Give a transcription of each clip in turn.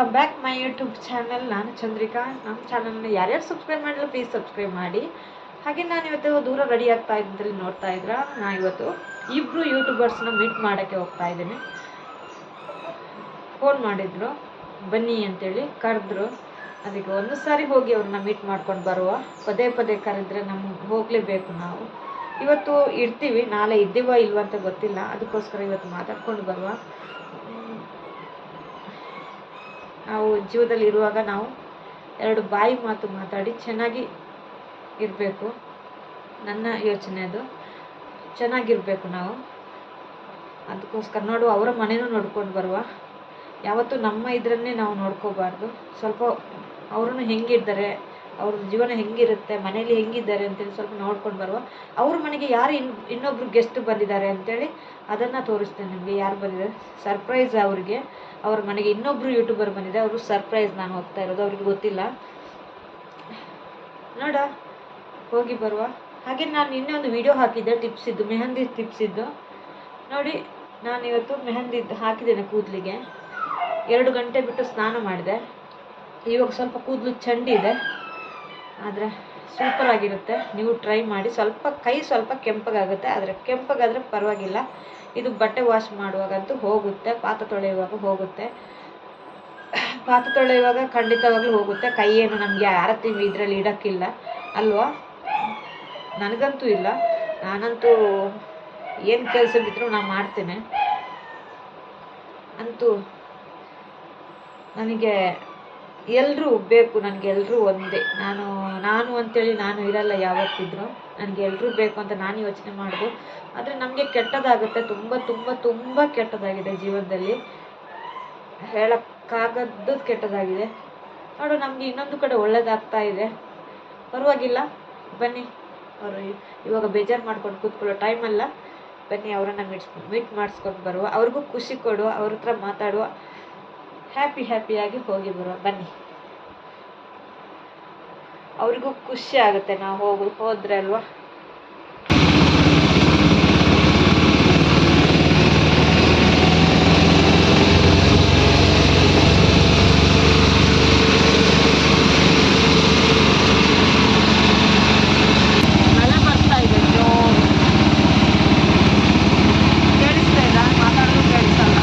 Welcome back my YouTube channel ನಾನು ಚಂದ್ರಿಕಾ. ನಮ್ಮ ಚಾನಲ್ನ ಯಾರ್ಯಾರು ಸಬ್ಸ್ಕ್ರೈಬ್ ಮಾಡಿಲ್ಲ ಪ್ಲೀಸ್ ಸಬ್ಸ್ಕ್ರೈಬ್ ಮಾಡಿ. ಹಾಗೆ ನಾನು ಇವತ್ತು ದೂರ ರೆಡಿ ಆಗ್ತಾ ಇದ್ದಲ್ಲಿ ನೋಡ್ತಾ ಇದ್ರ? ನಾನು ಇವತ್ತು ಇಬ್ಬರು ಯೂಟ್ಯೂಬರ್ಸ್ನ ಮೀಟ್ ಮಾಡೋಕ್ಕೆ ಹೋಗ್ತಾ ಇದ್ದೀನಿ. ಫೋನ್ ಮಾಡಿದ್ರು. ಬನ್ನಿ ಅಂತೇಳಿ ಕರೆದ್ರು. ಅದಕ್ಕೆ ಒಂದು ಸಾರಿ ಹೋಗಿ ಅವ್ರನ್ನ ಮೀಟ್ ಮಾಡ್ಕೊಂಡು ಬರುವ. ಪದೇ ಪದೇ ಕರೆದ್ರೆ ನಮ್ಗೆ ಹೋಗಲೇಬೇಕು ನಾವು. ಇವತ್ತು ಇರ್ತೀವಿ. ನಾಳೆ ಇದ್ದೀವ ಇಲ್ವ ಅಂತ ಗೊತ್ತಿಲ್ಲ. ಅದಕ್ಕೋಸ್ಕರ ಇವತ್ತು ಮಾತಾಡ್ಕೊಂಡು ಬರುವ. ನಾವು ಜೀವದಲ್ಲಿ ಇರುವಾಗ ನಾವು ಎರಡು ಬಾಯಿ ಮಾತು ಮಾತಾಡಿ ಚೆನ್ನಾಗಿ ಇರಬೇಕು. ನನ್ನ ಯೋಚನೆ ಅದು. ಚೆನ್ನಾಗಿರಬೇಕು ನಾವು. ಅದಕ್ಕೋಸ್ಕರ ನೋಡು, ಅವರ ಮನೆಯೂ ನೋಡ್ಕೊಂಡು ಬರುವ. ಯಾವತ್ತೂ ನಮ್ಮ ಇದರನ್ನೇ ನಾವು ನೋಡ್ಕೋಬಾರ್ದು. ಸ್ವಲ್ಪ ಅವ್ರೂ ಹೆಂಗಿದ್ದಾರೆ ಅವ್ರ ಜೀವನ ಹೆಂಗಿರುತ್ತೆ, ಮನೇಲಿ ಹೆಂಗಿದ್ದಾರೆ ಅಂತೇಳಿ ಸ್ವಲ್ಪ ನೋಡ್ಕೊಂಡು ಬರುವ. ಅವ್ರ ಮನೆಗೆ ಯಾರು ಇನ್, ಇನ್ನೊಬ್ರು ಗೆಸ್ಟ್ ಬಂದಿದ್ದಾರೆ ಅಂತೇಳಿ ಅದನ್ನು ತೋರಿಸ್ತೇನೆ ನಿಮಗೆ, ಯಾರು ಬಂದಿದ್ದಾರೆ. ಸರ್ಪ್ರೈಸ್ ಅವ್ರಿಗೆ. ಅವ್ರ ಮನೆಗೆ ಇನ್ನೊಬ್ರು ಯೂಟ್ಯೂಬರ್ ಬಂದಿದೆ, ಅವರು ಸರ್ಪ್ರೈಸ್ ನಾನು ಹೋಗ್ತಾ ಇರೋದು, ಅವ್ರಿಗೆ ಗೊತ್ತಿಲ್ಲ. ನೋಡ, ಹೋಗಿ ಬರುವ. ಹಾಗೆ ನಾನು ಇನ್ನೇ ಒಂದು ವಿಡಿಯೋ ಹಾಕಿದ್ದೆ ಟಿಪ್ಸ್ ಇದ್ದು, ಮೆಹಂದಿ ಟಿಪ್ಸ್ ಇದ್ದು. ನೋಡಿ, ನಾನು ಇವತ್ತು ಮೆಹಂದಿ ಹಾಕಿದ್ದೇನೆ ಕೂದಲಿಗೆ. ಎರಡು ಗಂಟೆ ಬಿಟ್ಟು ಸ್ನಾನ ಮಾಡಿದೆ. ಇವಾಗ ಸ್ವಲ್ಪ ಕೂದಲು ಚಂಡಿದೆ ಆದರೆ ಸೂಪರ್ ಆಗಿರುತ್ತೆ. ನೀವು ಟ್ರೈ ಮಾಡಿ ಸ್ವಲ್ಪ ಕೈ ಸ್ವಲ್ಪ ಕೆಂಪಗಾಗುತ್ತೆ. ಆದರೆ ಕೆಂಪಗಾದರೆ ಪರವಾಗಿಲ್ಲ. ಇದು ಬಟ್ಟೆ ವಾಶ್ ಮಾಡುವಾಗಂತೂ ಹೋಗುತ್ತೆ. ಪಾತ್ರೆ ತೊಳೆಯುವಾಗ ಹೋಗುತ್ತೆ. ಪಾತ್ರೆ ತೊಳೆಯುವಾಗ ಖಂಡಿತವಾಗ್ಲೂ ಹೋಗುತ್ತೆ. ಕೈ ಏನು ನಮಗೆ ಆರತಿ ಇದರಲ್ಲಿ ಇಡೋಕ್ಕಿಲ್ಲ. ಅಲ್ವಾ? ನನಗಂತೂ ಇಲ್ಲ. ನಾನಂತೂ ಏನು ಕೆಲಸ ಬಿದ್ದರೂ ನಾನು ಮಾಡ್ತೇನೆ. ಅಂತೂ ನನಗೆ ಎಲ್ಲರೂ ಬೇಕು ನನಗೆ ಎಲ್ಲರೂ ಒಂದೇ. ನಾನು ನಾನು ಅಂತೇಳಿ ನಾನು ಇರಲ್ಲ ಯಾವತ್ತಿದ್ರು. ನನಗೆ ಎಲ್ಲರೂ ಬೇಕು ಅಂತ ನಾನು ಯೋಚನೆ ಮಾಡೋದು. ಆದರೆ ನಮಗೆ ಕೆಟ್ಟದಾಗುತ್ತೆ, ತುಂಬ ತುಂಬ ತುಂಬ ಕೆಟ್ಟದಾಗಿದೆ ಜೀವನದಲ್ಲಿ. ಹೇಳೋಕ್ಕಾಗದ್ದು ಕೆಟ್ಟದಾಗಿದೆ. ನೋಡು, ನಮಗೆ ಇನ್ನೊಂದು ಕಡೆ ಒಳ್ಳೇದಾಗ್ತಾ ಇದೆ. ಪರವಾಗಿಲ್ಲ. ಬನ್ನಿ. ಅವರು ಇವಾಗ ಬೇಜಾರು ಮಾಡ್ಕೊಂಡು ಕೂತ್ಕೊಳ್ಳೋ ಟೈಮಲ್ಲ ಬನ್ನಿ, ಅವರನ್ನು ಮೀಟ್ಸ್ ಮೀಟ್ ಮಾಡಿಸ್ಕೊಂಡು ಬರುವ. ಅವ್ರಿಗೂ ಖುಷಿ ಕೊಡು ಅವ್ರ ಹತ್ರ ಮಾತಾಡುವ. ಹ್ಯಾಪಿ ಹ್ಯಾಪಿಯಾಗಿ ಹೋಗಿ ಬರುವ ಬನ್ನಿ. ಅವರಿಗೂ ಖುಷಿ ಆಗುತ್ತೆ ನಾವು ಹೋಗು ಹೋದ್ರೆ ಅಲ್ವಾ ಮಳೆ ಬರ್ತಾ ಇದೆ ಜೋರು ಕೇಳಿಸ್ತಾ ಇಲ್ಲ ಮಾತಾಡೋದು ಕೇಳಿಸಲ್ಲ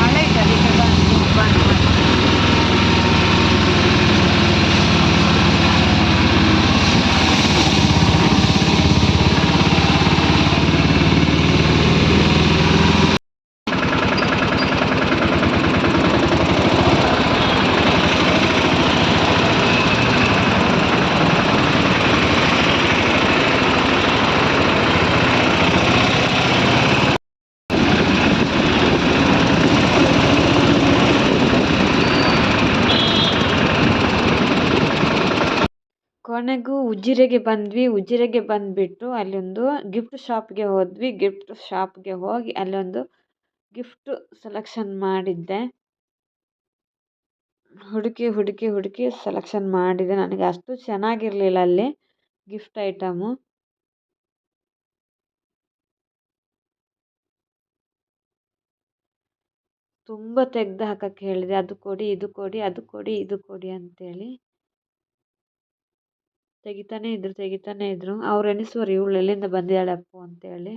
ಮಳೆ ಇದೆ ಅದಕ್ಕೆ ಬನ್ನಿ ಬನ್ನಿ ಬನ್ನಿ ಕೊನೆಗೂ ಉಜಿರೆಗೆ ಬಂದ್ವಿ. ಉಜಿರೆಗೆ ಬಂದುಬಿಟ್ಟು ಅಲ್ಲೊಂದು ಗಿಫ್ಟ್ ಶಾಪ್ಗೆ ಹೋದ್ವಿ. ಗಿಫ್ಟ್ ಶಾಪ್ಗೆ ಹೋಗಿ ಅಲ್ಲೊಂದು ಗಿಫ್ಟ್ ಸೆಲೆಕ್ಷನ್ ಮಾಡಿದ್ದೆ. ಹುಡುಕಿ ಹುಡುಕಿ ಹುಡುಕಿ ಸೆಲೆಕ್ಷನ್ ಮಾಡಿದೆ. ನನಗೆ ಅಷ್ಟು ಚೆನ್ನಾಗಿರಲಿಲ್ಲ ಅಲ್ಲಿ ಗಿಫ್ಟ್ ಐಟಮು ತುಂಬ ತೆಗ್ದು ಹಾಕಕ್ಕೆ ಹೇಳಿದೆ. ಅದು ಕೊಡಿ, ಇದು ಕೊಡಿ, ಅದು ಕೊಡಿ, ಇದು ಕೊಡಿ ಅಂತೇಳಿ. ತೆಗಿತಾನೆ ಇದ್ರು ತೆಗಿತಾನೆ ಇದ್ರು. ಅವ್ರು ಎಣಿಸುವರು ಇವಳು ಎಲ್ಲಿಂದ ಬಂದಿದ್ದಾಳಪ್ಪು ಅಂತೇಳಿ.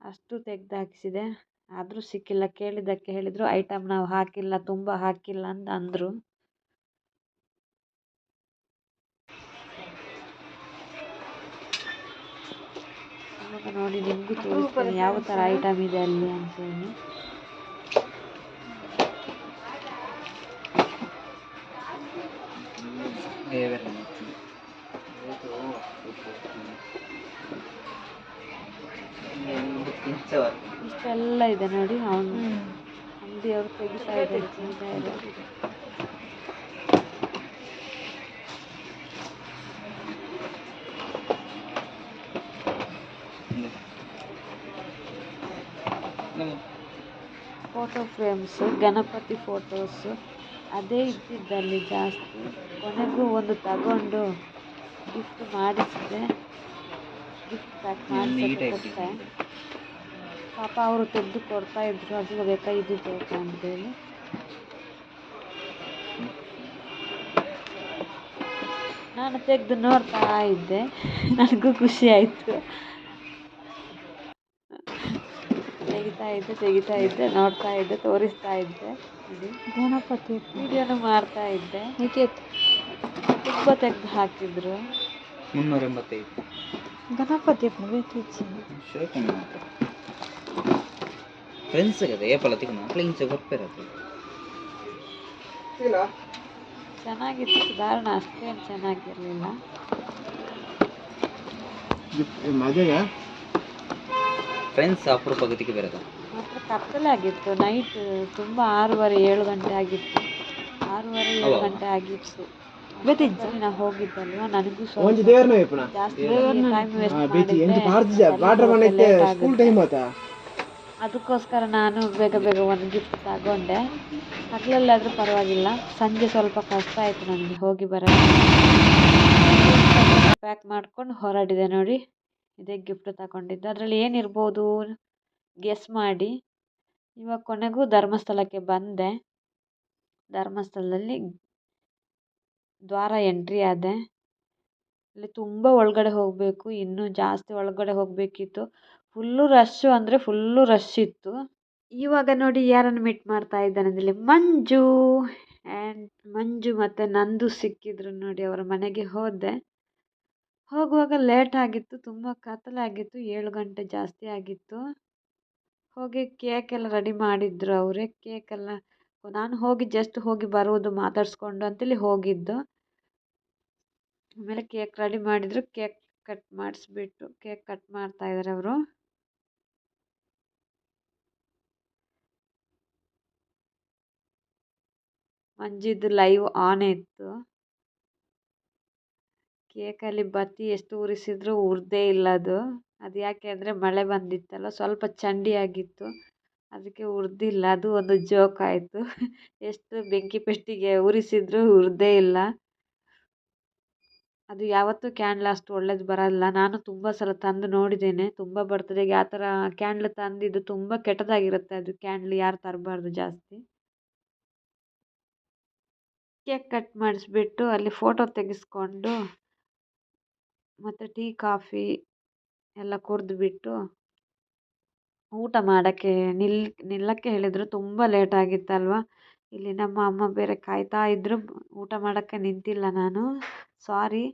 ಅಷ್ಟು ತೆಗ್ದು ಹಾಕಿಸಿದೆ ಆದರೂ ಸಿಕ್ಕಿಲ್ಲ. ಕೇಳಿದ್ದಕ್ಕೆ ಹೇಳಿದರು ಐಟಮ್ ನಾವು ಹಾಕಿಲ್ಲ ತುಂಬ ಹಾಕಿಲ್ಲ ಅಂತ ಅಂದರು. ನೋಡಿ ನಿಮಗೂ ತೋರಿಸ್ತೀನಿ ಯಾವ ಥರ ಐಟಮ್ ಇದೆ ಅಲ್ಲಿ ಅಂತೇಳಿ. ಇಷ್ಟೆಲ್ಲ ಇದೆ ನೋಡಿ. ಅವನು ಅಂಗಡಿ ಅವ್ರು ತೆಗಿತಾ ಇದ್ದಾರೆ. ತಿಂತಾ ಇದ್ದಾರೆ. ಫೋಟೋ ಫ್ರೇಮ್ಸು ಗಣಪತಿ ಫೋಟೋಸು ಅದೇ ಇದ್ದಿದ್ದಲ್ಲಿ ಜಾಸ್ತಿ. ಕೊನೆಗೂ ಒಂದು ತಗೊಂಡು ಗಿಫ್ಟ್ ಮಾಡಿಸಿದೆ. ಗಿಫ್ಟ್ ಪ್ಯಾಕ್ ಮಾಡಿಸಿ ಕೊಟ್ಟೆ ಪಾಪ ಅವರು ತೆಗೆದು ಕೊಡ್ತಾ ಇದ್ರು ಅದು ಬೇಕಾ ಇದು ಬೇಕಾ ಅಂತೇಳಿ. ನಾನು ತೆಗೆದು ನೋಡ್ತಾ ಇದ್ದೆ ನನಗೂ ಖುಷಿ ಆಯಿತು. ತೆಗಿತಾ ಇದ್ದೆ ತೆಗಿತಾ ಇದ್ದೆ ನೋಡ್ತಾ ಇದ್ದೆ ತೋರಿಸ್ತಾ ಇದ್ದೆ. ಗಣಪತಿ ವಿಡಿಯೋನು ಮಾಡ್ತಾ ಇದ್ದೆ. ಏಕೆ ತುಂಬ ತೆಗೆದು ಹಾಕಿದ್ರು. ಮುನ್ನೂರ ಎಂಬತ್ತೈದು. ಗಣಪತಿ ಬೇಕಿತ್ತು. ಶೋಕಮ್ಮ ಫ್ರೆಂಡ್ಸ್ కదా ఏ పల తికున్నా అట్లా ఇంచ గొప్పేరదు ಚೆನ್ನಾಗಿತ್ತು ಧಾರಣ ಅಷ್ಟೇನು ಚೆನ್ನಾಗಿರಲಿಲ್ಲ ಮದುವೆಗೆ ಫ್ರೆಂಡ್ಸ್ ಅಪರೂಪ ಗತಿಗೆ ಬೇರೆದ ಮಾತ್ರ ಕತ್ತಲೆ ಆಗಿತ್ತು ನೈಟ್ ತುಂಬ ಆರೂವರೆ ಏಳು ಗಂಟೆ ಆಗಿತ್ತು ಆರೂವರೆ ಏಳು ಅವಾಗ? ಗಂಟೆ ಆಗಿತ್ತು ಸರಿ ನಾವು ಹೋಗಿದ್ದಲ್ವಾ ನನಗೂ ಒಂಜಿ ಸ್ವಲ್ಪ ದೇವ್ರನ ಇಪ್ಪುನ ಜಾಸ್ತಿ ದೇವ್ರನ ಟೈಮ್ ವೇಸ್ಟ್ ಬೀಚ್ ಎಂತ ಮಾಡಿದ್ದೆ ಅದಕ್ಕೋಸ್ಕರ ನಾನು ಬೇಗ ಬೇಗ ಒಂದು ಗಿಫ್ಟ್ ತಗೊಂಡೆ. ಹಗಲಲ್ಲಾದರೂ ಪರವಾಗಿಲ್ಲ. ಸಂಜೆ ಸ್ವಲ್ಪ ಕಷ್ಟ ಆಯಿತು ನನಗೆ. ಹೋಗಿ ಬರೋಕ್ಕೆ ಪ್ಯಾಕ್ ಮಾಡ್ಕೊಂಡು ಹೊರಡಿದೆ ನೋಡಿ. ಇದೇ ಗಿಫ್ಟ್ ತಗೊಂಡಿದ್ದು. ಅದರಲ್ಲಿ ಏನಿರ್ಬೋದು? ಗೆಸ್ ಮಾಡಿ. ಇವಾಗ ಕೊನೆಗೂ ಧರ್ಮಸ್ಥಳಕ್ಕೆ ಬಂದೆ. ಧರ್ಮಸ್ಥಳದಲ್ಲಿ ದ್ವಾರ ಎಂಟ್ರಿ ಆದೆ. ಅಲ್ಲಿ ತುಂಬ ಒಳಗಡೆ ಹೋಗಬೇಕು. ಇನ್ನೂ ಜಾಸ್ತಿ ಒಳಗಡೆ ಹೋಗಬೇಕಿತ್ತು. ಫುಲ್ಲು ರಶ್ಶು ಅಂದರೆ ಫುಲ್ಲು ರಶ್ ಇತ್ತು. ಇವಾಗ ನೋಡಿ ಯಾರನ್ನು ಮೀಟ್ ಮಾಡ್ತಾ ಇದ್ದಾನೆ ಅಂದರೆ ಮಂಜು ಆ್ಯಂಡ್ ಮಂಜು ಮತ್ತು ನಂದು ಸಿಕ್ಕಿದ್ರು ನೋಡಿ ಅವರ ಮನೆಗೆ ಹೋದೆ. ಹೋಗುವಾಗ ಲೇಟ್ ಆಗಿತ್ತು, ತುಂಬ ಕತ್ತಲಾಗಿತ್ತು ಏಳು ಗಂಟೆ ಜಾಸ್ತಿ ಆಗಿತ್ತು. ಹೋಗಿ ಕೇಕ್ ಎಲ್ಲ ರೆಡಿ ಮಾಡಿದ್ರು ಅವರೇ ಕೇಕೆಲ್ಲ ನಾನು ಹೋಗಿ ಜಸ್ಟ್ ಹೋಗಿ ಬರುವುದು ಮಾತಾಡಿಸ್ಕೊಂಡು ಅಂತೇಳಿ ಹೋಗಿದ್ದು. ಆಮೇಲೆ ಕೇಕ್ ರೆಡಿ ಮಾಡಿದ್ರು ಕೇಕ್ ಕಟ್ ಮಾಡಿಸ್ಬಿಟ್ಟು ಕೇಕ್ ಕಟ್ ಮಾಡ್ತಾ ಇದ್ದಾರೆ ಅವರು. ಮಂಜಿದ್ದು ಲೈವ್ ಆನ್ ಇತ್ತು. ಕೇಕಲ್ಲಿ ಬತ್ತಿ ಎಷ್ಟು ಉರಿಸಿದ್ರು ಉರಿದೇ ಇಲ್ಲ ಅದು ಅದು ಯಾಕೆ ಅಂದರೆ ಮಳೆ ಬಂದಿತ್ತಲ್ಲ, ಸ್ವಲ್ಪ ಚಂಡಿ ಆಗಿತ್ತು. ಅದಕ್ಕೆ ಉರಿದಿಲ್ಲ, ಅದು ಒಂದು ಜೋಕ್ ಆಯಿತು. ಎಷ್ಟು ಬೆಂಕಿ ಪೆಟ್ಟಿಗೆ ಉರಿಸಿದ್ರು ಉರಿದೇ ಇಲ್ಲ. ಅದು ಯಾವತ್ತೂ ಕ್ಯಾಂಡ್ಲ್ ಅಷ್ಟು ಒಳ್ಳೇದು ಬರಲ್ಲ. ನಾನು ತುಂಬ ಸಲ ತಂದು ನೋಡಿದ್ದೇನೆ, ತುಂಬ ಬರ್ತದೆ. ಆ ಥರ ಕ್ಯಾಂಡ್ಲ್ ತಂದಿದ್ದು ತುಂಬ ಕೆಟ್ಟದಾಗಿರುತ್ತೆ ಅದು ಕ್ಯಾಂಡ್ಲ್ ಯಾರು ತರಬಾರ್ದು ಜಾಸ್ತಿ. ಕೇಕ್ ಕಟ್ ಮಾಡಿಸ್ಬಿಟ್ಟು ಅಲ್ಲಿ ಫೋಟೋ ತೆಗೆಸ್ಕೊಂಡು ಮತ್ತು ಟೀ, ಕಾಫಿ ಎಲ್ಲ ಕುಡಿದ್ಬಿಟ್ಟು ಊಟ ಮಾಡೋಕ್ಕೆ ನಿಲ್, ನಿಲ್ಲಕ್ಕೆ ಹೇಳಿದರು ತುಂಬ ಲೇಟ್ ಆಗಿತ್ತಲ್ವ? ಇಲ್ಲಿ ನಮ್ಮ ಅಮ್ಮ ಬೇರೆ ಕಾಯ್ತಾ ಇದ್ದರು ಊಟ ಮಾಡೋಕ್ಕೆ ನಿಂತಿಲ್ಲ ನಾನು. ಸಾರಿ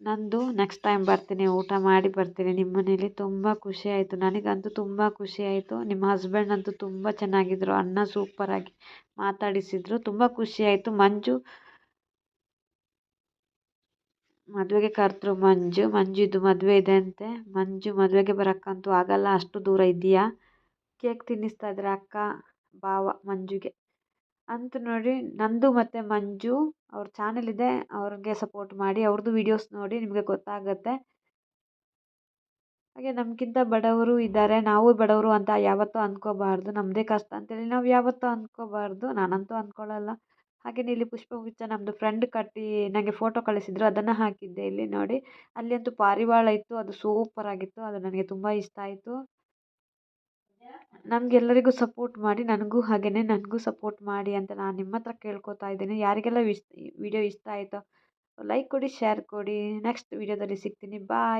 ನಂದು ನೆಕ್ಸ್ಟ್ ಟೈಮ್ ಬರ್ತೀನಿ, ಊಟ ಮಾಡಿ ಬರ್ತೀನಿ ನಿಮ್ಮ ಮನೇಲಿ ತುಂಬ ಖುಷಿ ಆಯಿತು. ನನಗಂತೂ ತುಂಬ ಖುಷಿ ಆಯಿತು. ನಿಮ್ಮ ಹಸ್ಬೆಂಡ್ ಅಂತೂ ತುಂಬ ಚೆನ್ನಾಗಿದ್ದರು ಅಣ್ಣ ಸೂಪರಾಗಿ ಮಾತಾಡಿಸಿದರು, ತುಂಬ ಖುಷಿ ಆಯಿತು. ಮಂಜು, ಮದುವೆಗೆ ಕರೆದ್ರು ಮಂಜು, ಮಂಜುದು ಮದುವೆ ಇದೆ ಅಂತೆ. ಮಂಜು ಮದುವೆಗೆ ಬರೋಕ್ಕಂತೂ ಆಗಲ್ಲ, ಅಷ್ಟು ದೂರ ಇದೆಯಾ ಕೇಕ್ ತಿನ್ನಿಸ್ತಾ ಇದ್ದಾರೆ ಅಕ್ಕ, ಭಾವ, ಮಂಜುಗೆ? ಅಂತ ನೋಡಿ ನಂದು ಮತ್ತು ಮಂಜು ಅವ್ರ ಚಾನೆಲ್ ಇದೆ, ಅವ್ರಿಗೆ ಸಪೋರ್ಟ್ ಮಾಡಿ ಅವ್ರದ್ದು ವೀಡಿಯೋಸ್ ನೋಡಿ ನಿಮಗೆ ಗೊತ್ತಾಗುತ್ತೆ. ಹಾಗೆ ನಮಗಿಂತ ಬಡವರು ಇದ್ದಾರೆ ನಾವು ಬಡವರು ಅಂತ ಯಾವತ್ತೂ ಅಂದ್ಕೋಬಾರ್ದು ನಮ್ಮದೇ ಕಷ್ಟ ಅಂತೇಳಿ ನಾವು ಯಾವತ್ತೂ ಅಂದ್ಕೋಬಾರ್ದು ನಾನಂತೂ ಅಂದ್ಕೊಳ್ಳಲ್ಲ ಹಾಗೆ ಇಲ್ಲಿ ಪುಷ್ಪಗುಚ್ಛ ನಮ್ಮದು ಫ್ರೆಂಡ್ ಕಟ್ಟಿ ನನಗೆ ಫೋಟೋ ಕಳಿಸಿದ್ರು, ಅದನ್ನು ಹಾಕಿದ್ದೆ ಇಲ್ಲಿ ನೋಡಿ. ಅಲ್ಲಿ ಅಂತೂ ಪಾರಿವಾಳ ಇತ್ತು, ಅದು ಸೂಪರ್ ಆಗಿತ್ತು, ಅದು ನನಗೆ ತುಂಬ ಇಷ್ಟ ಆಯಿತು. ನಮಗೆಲ್ಲರಿಗೂ ಸಪೋರ್ಟ್ ಮಾಡಿ, ನನಗೂ ಹಾಗೆಯೇ ನನಗೂ ಸಪೋರ್ಟ್ ಮಾಡಿ ಅಂತ ನಾನು ನಿಮ್ಮ ಹತ್ರ ಕೇಳ್ಕೊತಾ ಇದ್ದೀನಿ. ಯಾರಿಗೆಲ್ಲ ವಿಶ್ ವಿಡಿಯೋ ಇಷ್ಟ ಆಯಿತೋ ಲೈಕ್ ಕೊಡಿ ಶೇರ್ ಕೊಡಿ. ನೆಕ್ಸ್ಟ್ ವಿಡಿಯೋದಲ್ಲಿ ಸಿಗ್ತೀನಿ. ಬಾಯ್